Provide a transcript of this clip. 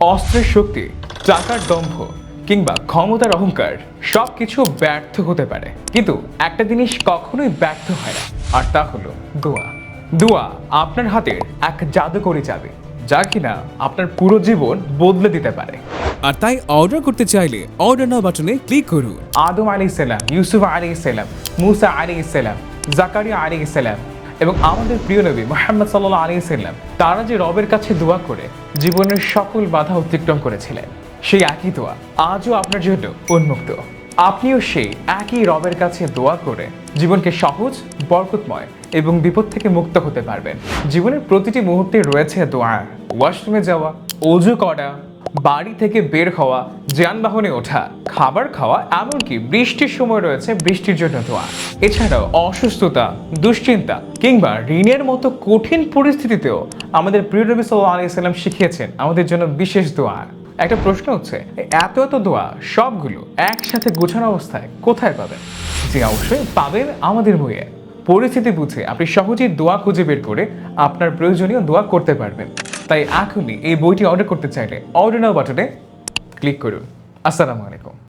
অস্ত্রের শক্তি টাকার দম্ভ কিংবা ক্ষমতার অহংকার সব কিছু ব্যর্থ হতে পারে। কিন্তু একটা জিনিস কখনোই ব্যর্থ হয় না আর তা হলো দোয়া। দোয়া আপনার হাতের এক জাদুকরি চাবি যা কিনা আপনার পুরো জীবন বদলে দিতে পারে। আর তাই অর্ডার করতে চাইলে অর্ডার নাও বাটনে ক্লিক করুন। আদম আলী ইসাল্লাম ইউসুফ আলী ইসাল্লাম মুসা আলী ইসাল্লাম জাকারিয়া আলী ইসাল্লাম এবং আমাদের প্রিয় নবী মোহাম্মদ সাল্লাহ আলী ইসাল্লাম তারা যে রবের কাছে দোয়া করে, জীবনের সকল বাধা অতিক্রম করেছিলেন। সেই একই দোয়া আজও আপনার জন্য উন্মুক্ত। আপনিও সেই একই রবের কাছে দোয়া করে জীবনকে সহজ, বরকতময় এবং বিপদ থেকে মুক্ত হতে পারবেন। জীবনের প্রতিটি মুহূর্তে রয়েছে দোয়া। ওয়াশরুমে যাওয়া, অজু করা বাড়ি থেকে বের হওয়া, যানবাহনে ওঠা, খাবার খাওয়া, এমনকি বৃষ্টির সময় রয়েছে বৃষ্টির জন্য দোয়া। এছাড়াও অসুস্থতা, দুশ্চিন্তা কিংবা ঋণের মতো কঠিন পরিস্থিতিতেও আমাদের প্রিয় নবী সাল্লাহ আলি সাল্লাম শিখিয়েছেন আমাদের জন্য বিশেষ দোয়া। একটা প্রশ্ন হচ্ছে, এত এত দোয়া সবগুলো একসাথে গোছানো অবস্থায় কোথায় পাবেন? যে অবশ্যই পাবেন আমাদের বইয়ে। পরিস্থিতি বুঝে আপনি সহজেই দোয়া খুঁজে বের করে আপনার প্রয়োজনীয় দোয়া করতে পারবেন। তাই এখনই এই বইটি অর্ডার করতে চাইলে অর্ডার নাও বাটনে ক্লিক করুন। আসসালামু আলাইকুম।